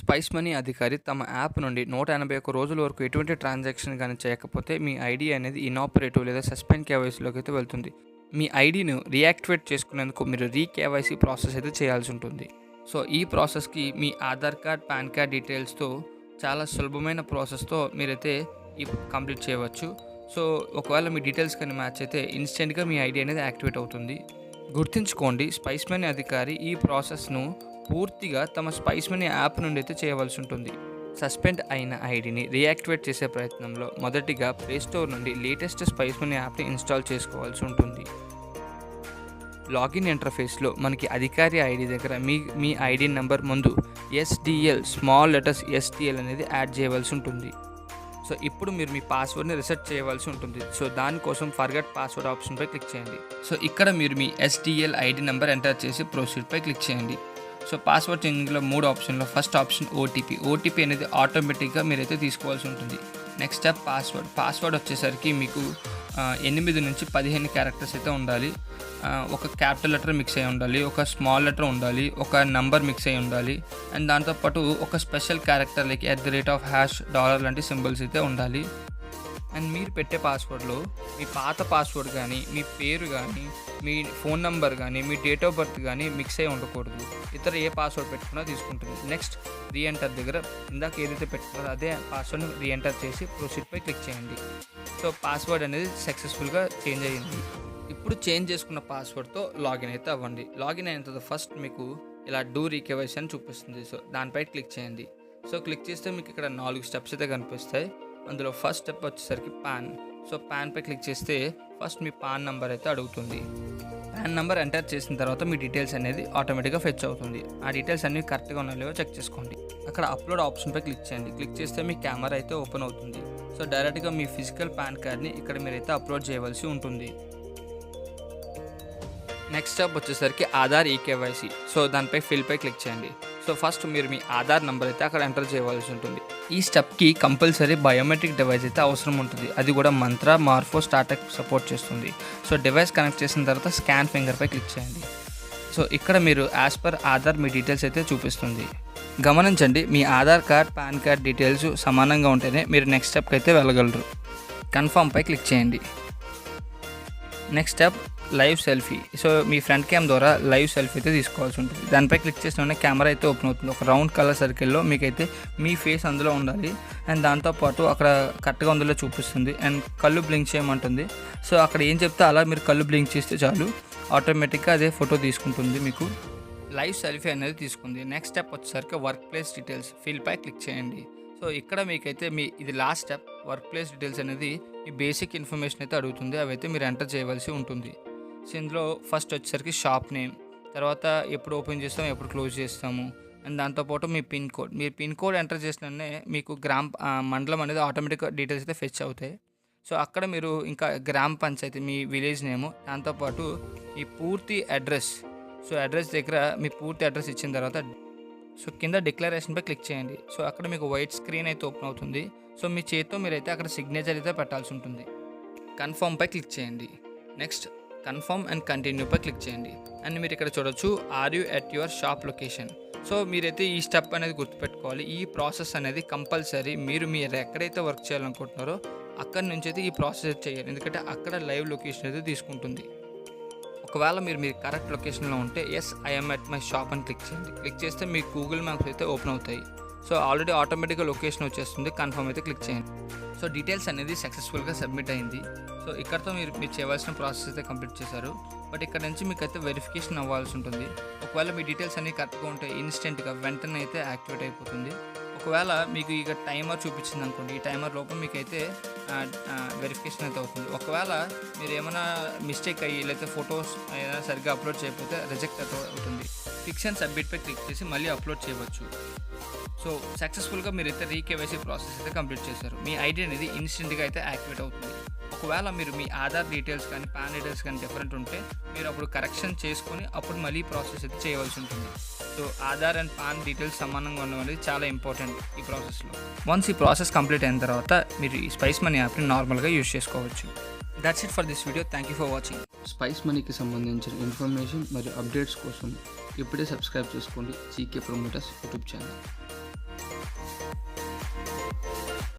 Spice money అధికారి తమ app నుండి నూట ఎనభై ఒక్క రోజుల వరకు ఎటువంటి ట్రాన్సాక్షన్ కానీ చేయకపోతే మీ ఐడి అనేది ఇనాపరేటివ్ లేదా సస్పెండ్ కేవైసీలోకి అయితే వెళ్తుంది. మీ ఐడిను రీయాక్టివేట్ చేసుకునేందుకు మీరు రీ కేవైసీ ప్రాసెస్ అయితే చేయాల్సి ఉంటుంది. సో ఈ ప్రాసెస్కి మీ ఆధార్ కార్డ్ పాన్ కార్డ్ డీటెయిల్స్తో చాలా సులభమైన ప్రాసెస్తో మీరైతే ఈ కంప్లీట్ చేయవచ్చు. సో ఒకవేళ మీ డీటెయిల్స్ కానీ మ్యాచ్ అయితే ఇన్స్టెంట్గా మీ ఐడి అనేది యాక్టివేట్ అవుతుంది. గుర్తుంచుకోండి స్పైస్ మనీ అధికారి ఈ ప్రాసెస్ను పూర్తిగా తమ స్పైస్ మనీ యాప్ నుండి అయితే చేయవలసి ఉంటుంది. సస్పెండ్ అయిన ఐడిని రీయాక్టివేట్ చేసే ప్రయత్నంలో మొదటిగా ప్లేస్టోర్ నుండి లేటెస్ట్ స్పైస్ మనీ యాప్ని ఇన్స్టాల్ చేసుకోవాల్సి ఉంటుంది. లాగిన్ ఇంటర్ఫేస్లో మనకి అధికారి ఐడి దగ్గర మీ మీ ఐడి నెంబర్ ముందు ఎస్డిఎల్ స్మాల్ లెటర్స్ ఎస్డిఎల్ అనేది యాడ్ చేయవలసి ఉంటుంది. సో ఇప్పుడు మీరు మీ పాస్వర్డ్ని రిసెట్ చేయవలసి ఉంటుంది. సో దానికోసం ఫర్గట్ పాస్వర్డ్ ఆప్షన్పై క్లిక్ చేయండి. సో ఇక్కడ మీరు మీ ఎస్డిఎల్ ఐడి నెంబర్ ఎంటర్ చేసి ప్రొసీడ్పై క్లిక్ చేయండి. సో పాస్వర్డ్ చేంజింగ్లో మూడు ఆప్షన్లో ఫస్ట్ ఆప్షన్ ఓటీపీ ఓటీపీ అనేది ఆటోమేటిక్గా మీరైతే తీసుకోవాల్సి ఉంటుంది. నెక్స్ట్ స్టెప్ పాస్వర్డ్ పాస్వర్డ్ వచ్చేసరికి మీకు ఎనిమిది నుంచి పదిహేను క్యారెక్టర్స్ అయితే ఉండాలి. ఒక క్యాపిటల్ లెటర్ మిక్స్ అయి ఉండాలి ఒక స్మాల్ లెటర్ ఉండాలి ఒక నంబర్ మిక్స్ అయి ఉండాలి అండ్ దాంతోపాటు ఒక special character like at the rate of hash dollar లాంటి సింబల్స్ అయితే ఉండాలి. అండ్ మీరు పెట్టే పాస్వర్డ్లో మీ పాత పాస్వర్డ్ కానీ మీ పేరు కానీ మీ ఫోన్ నెంబర్ కానీ మీ డేట్ ఆఫ్ బర్త్ కానీ మిక్స్ అయి ఉండకూడదు. ఇతర ఏ పాస్వర్డ్ పెట్టుకున్నా తీసుకుంటుంది. నెక్స్ట్ రీఎంటర్ దగ్గర ఇందాక ఏదైతే పెట్టుకున్నారో అదే పాస్వర్డ్ని రీఎంటర్ చేసి ప్రొసీడ్పై క్లిక్ చేయండి. సో పాస్వర్డ్ అనేది సక్సెస్ఫుల్గా చేంజ్ అయ్యింది ఇప్పుడు చేంజ్ చేసుకున్న పాస్వర్డ్తో లాగిన్ అయితే అవ్వండి. లాగిన్ అయిన తర్వాత ఫస్ట్ మీకు ఇలా డూ రీకేవైసీ అని చూపిస్తుంది. సో దానిపై క్లిక్ చేయండి. సో క్లిక్ చేస్తే మీకు ఇక్కడ నాలుగు స్టెప్స్ అయితే కనిపిస్తాయి. అందులో ఫస్ట్ స్టెప్ వచ్చేసరికి పాన్ సో పాన్పై క్లిక్ చేస్తే ఫస్ట్ మీ పాన్ నెంబర్ అయితే అడుగుతుంది. పాన్ నెంబర్ ఎంటర్ చేసిన తర్వాత మీ డీటెయిల్స్ అనేది ఆటోమేటిక్గా ఫెచ్ అవుతుంది. ఆ డీటెయిల్స్ అన్ని కరెక్ట్గా ఉన్నాయో చెక్ చేసుకోండి. అక్కడ అప్లోడ్ ఆప్షన్పై క్లిక్ చేయండి. క్లిక్ చేస్తే మీ కెమెరా అయితే ఓపెన్ అవుతుంది. సో డైరెక్ట్గా మీ ఫిజికల్ పాన్ కార్డ్ని ఇక్కడ మీరైతే అప్లోడ్ చేయవలసి ఉంటుంది. నెక్స్ట్ స్టెప్ వచ్చేసరికి ఆధార్ ఈకేవైసీ సో దానిపై ఫిల్పై క్లిక్ చేయండి. సో ఫస్ట్ మీరు మీ ఆధార్ నెంబర్ అయితే అక్కడ ఎంటర్ చేయవలసి ఉంటుంది. ఈ స్టెప్కి కంపల్సరీ బయోమెట్రిక్ డివైస్ అయితే అవసరం ఉంటుంది. అది కూడా మంత్ర మార్ఫో స్టార్టెక్ సపోర్ట్ చేస్తుంది. సో డివైస్ కనెక్ట్ చేసిన తర్వాత స్కాన్ ఫింగర్పై క్లిక్ చేయండి. సో ఇక్కడ మీరు యాజ్ పర్ ఆధార్ మీ డీటెయిల్స్ అయితే చూపిస్తుంది. గమనించండి మీ Aadhaar card PAN card details సమానంగా ఉంటేనే మీరు నెక్స్ట్ స్టెప్కి అయితే వెళ్ళగలరు. కన్ఫామ్పై క్లిక్ చేయండి. Next step live selfie. So మీ ఫ్రంట్ క్యామ్ ద్వారా లైవ్ సెల్ఫీ అయితే తీసుకోవాల్సి ఉంటుంది. దానిపై క్లిక్ చేసిన కెమెరా అయితే ఓపెన్ అవుతుంది. ఒక రౌండ్ కలర్ సర్కిల్లో మీకైతే మీ ఫేస్ అందులో ఉండాలి. అండ్ దాంతోపాటు అక్కడ కరెక్ట్గా అందులో చూపిస్తుంది. అండ్ కళ్ళు బ్లింక్ చేయమంటుంది. సో అక్కడ ఏం చెప్తే అలా మీరు కళ్ళు బ్లింక్ చేస్తే చాలు. ఆటోమేటిక్గా అదే ఫోటో తీసుకుంటుంది మీకు. లైవ్ సెల్ఫీ అనేది తీసుకుంది. నెక్స్ట్ స్టెప్ వచ్చేసరికి వర్క్ ప్లేస్ డీటెయిల్స్ ఫీల్పై క్లిక్ చేయండి. సో ఇక్కడ మీకైతే మీ ఇది last step. Work place details అనేది మీ బేసిక్ ఇన్ఫర్మేషన్ అయితే అడుగుతుంది. అవైతే మీరు ఎంటర్ చేయవలసి ఉంటుంది. సో ఇందులో ఫస్ట్ వచ్చేసరికి షాప్ నేమ్ తర్వాత ఎప్పుడు ఓపెన్ చేస్తాము ఎప్పుడు క్లోజ్ చేస్తాము. అండ్ దాంతోపాటు మీ పిన్ కోడ్ మీరు పిన్ కోడ్ ఎంటర్ చేసిననే మీకు గ్రామ్ మండలం అనేది ఆటోమేటిక్గా డీటెయిల్స్ అయితే ఫెచ్ అవుతాయి. సో అక్కడ మీరు ఇంకా గ్రామ పంచాయతీ మీ విలేజ్ నేము దాంతోపాటు ఈ పూర్తి అడ్రస్ సో అడ్రస్ దగ్గర మీ పూర్తి అడ్రస్ ఇచ్చిన తర్వాత సో కింద డిక్లరేషన్పై క్లిక్ చేయండి. సో అక్కడ మీకు వైట్ స్క్రీన్ అయితే ఓపెన్ అవుతుంది. సో మీ చేతితో మీరైతే అక్కడ సిగ్నేచర్ అయితే పెట్టాల్సి ఉంటుంది. కన్ఫర్మ్పై క్లిక్ చేయండి. నెక్స్ట్ కన్ఫర్మ్ అండ్ కంటిన్యూపై క్లిక్ చేయండి. అండ్ మీరు ఇక్కడ చూడొచ్చు are you at your shop location so మీరైతే ఈ స్టెప్ అనేది గుర్తుపెట్టుకోవాలి. ఈ ప్రాసెస్ అనేది కంపల్సరీ మీరు మీరు ఎక్కడైతే వర్క్ చేయాలనుకుంటున్నారో అక్కడి నుంచి అయితే ఈ ప్రాసెస్ చేయాలి. ఎందుకంటే అక్కడ లైవ్ లొకేషన్ అయితే తీసుకుంటుంది. ఒకవేళ మీరు మీరు కరెక్ట్ లొకేషన్లో ఉంటే yes I'm at my shop అని క్లిక్ చేయండి. క్లిక్ చేస్తే మీ గూగుల్ మ్యాప్స్ అయితే ఓపెన్ అవుతాయి. సో ఆల్రెడీ ఆటోమేటిక్గా లొకేషన్ వచ్చేస్తుంది. కన్ఫర్మ్ అయితే క్లిక్ చేయండి. సో డీటెయిల్స్ అనేది సక్సెస్ఫుల్గా సబ్మిట్ అయింది. సో ఇక్కడతో మీరు మీరు చేయవలసిన ప్రాసెస్ అయితే కంప్లీట్ చేశారు. బట్ ఇక్కడ నుంచి మీకు అయితే వెరిఫికేషన్ అవ్వాల్సి ఉంటుంది. ఒకవేళ మీ డీటెయిల్స్ అన్ని కరెక్ట్గా ఉంటే ఇన్స్టెంట్గా వెంటనే అయితే యాక్టివేట్ అయిపోతుంది. ఒకవేళ మీకు ఇక టైమర్ చూపించింది అనుకోండి ఈ టైమర్ లోపల మీకు అయితే వెరిఫికేషన్ అయితే అవుతుంది. ఒకవేళ మీరు ఏమైనా మిస్టేక్ అయ్యి లేకపోతే ఫొటోస్ ఏదైనా సరిగ్గా అప్లోడ్ చేయకపోతే రిజెక్ట్ అయితే అవుతుంది. ఫిక్షన్ సబ్మిట్పై క్లిక్ చేసి మళ్ళీ అప్లోడ్ చేయవచ్చు. సో సక్సెస్ఫుల్గా మీరైతే రీకేవైసీ ప్రాసెస్ అయితే కంప్లీట్ చేశారు. మీ ఐడి అనేది ఇన్స్టెంట్గా అయితే యాక్టివేట్ అవుతుంది. ఒకవేళ మీరు మీ ఆధార్ డీటెయిల్స్ కానీ పాన్ డీటెయిల్స్ కానీ డిఫరెంట్ ఉంటే మీరు అప్పుడు కరెక్షన్ చేసుకొని అప్పుడు మళ్ళీ ప్రాసెస్ అయితే చేయవలసి ఉంటుంది. So Aadhaar and PAN details సమానంగా ఉండడం అనేది చాలా ఇంపార్టెంట్ ఈ ప్రాసెస్లో. వన్స్ ఈ ప్రాసెస్ కంప్లీట్ అయిన తర్వాత మీరు ఈ స్పైస్ మనీ యాప్ని నార్మల్గా యూజ్ చేసుకోవచ్చు. That's it for this video thank you for watching Spice మనీకి సంబంధించిన ఇన్ఫర్మేషన్ మరియు అప్డేట్స్ కోసం ఇప్పుడే సబ్స్క్రైబ్ చేసుకోండి. GK promoters YouTube channel.